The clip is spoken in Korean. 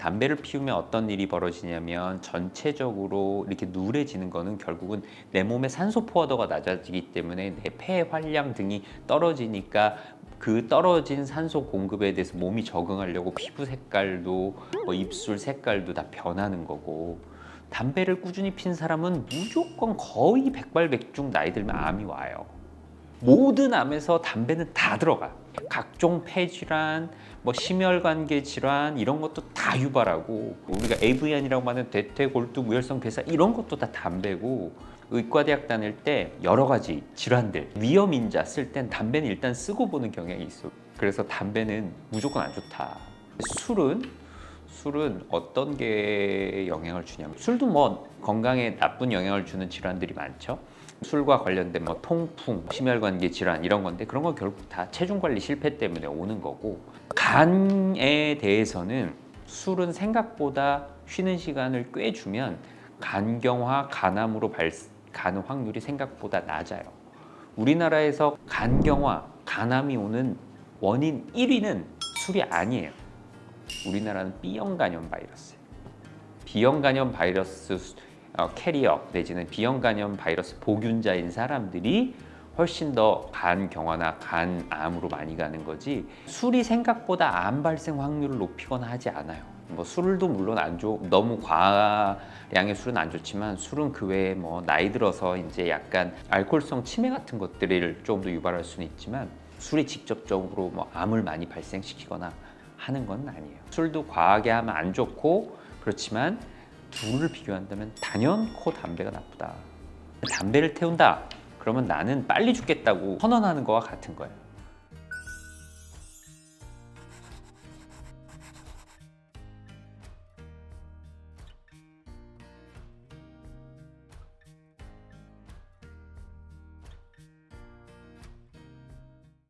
담배를 피우면 어떤 일이 벌어지냐면 전체적으로 이렇게 누래지는 거는 결국은 내 몸의 산소 포화도가 낮아지기 때문에 내 폐 활량 등이 떨어지니까 그 떨어진 산소 공급에 대해서 몸이 적응하려고 피부 색깔도 뭐 입술 색깔도 다 변하는 거고 담배를 꾸준히 핀 사람은 무조건 거의 백발백중 나이 들면 암이 와요. 모든 암에서 담배는 다 들어가. 각종 폐질환, 뭐 심혈관계 질환 이런 것도 다 유발하고 우리가 AVN이라고 하는 대퇴골두 무혈성 괴사 이런 것도 다 담배고 의과대학 다닐 때 여러 가지 질환들 위험 인자 쓸 땐 담배는 일단 쓰고 보는 경향이 있어. 그래서 담배는 무조건 안 좋다. 술은 술은 어떤 게 영향을 주냐면 술도 뭐 건강에 나쁜 영향을 주는 질환들이 많죠. 술과 관련된 뭐 통풍, 심혈관계 질환 이런 건데 그런 건 결국 다 체중 관리 실패 때문에 오는 거고 간에 대해서는 술은 생각보다 쉬는 시간을 꽤 주면 간경화, 간암으로 발, 가는 확률이 생각보다 낮아요. 우리나라에서 간경화, 간암이 오는 원인 1위는 술이 아니에요. 우리나라는 B형 간염 바이러스. B형 간염 바이러스 캐리어 내지는 B형 간염 바이러스 보균자인 사람들이 훨씬 더 간 경화나 간암으로 많이 가는 거지 술이 생각보다 암 발생 확률을 높이거나 하지 않아요. 뭐 술도 물론 안 좋, 너무 과량의 술은 안 좋지만 술은 그 외에 뭐 나이 들어서 이제 약간 알코올성 치매 같은 것들을 좀더 유발할 수는 있지만 술이 직접적으로 뭐 암을 많이 발생시키거나 하는 건 아니에요. 술도 과하게 하면 안 좋고 그렇지만 둘을 비교한다면 단연코 담배가 나쁘다. 담배를 태운다. 그러면 나는 빨리 죽겠다고 선언하는 거와 같은 거예요.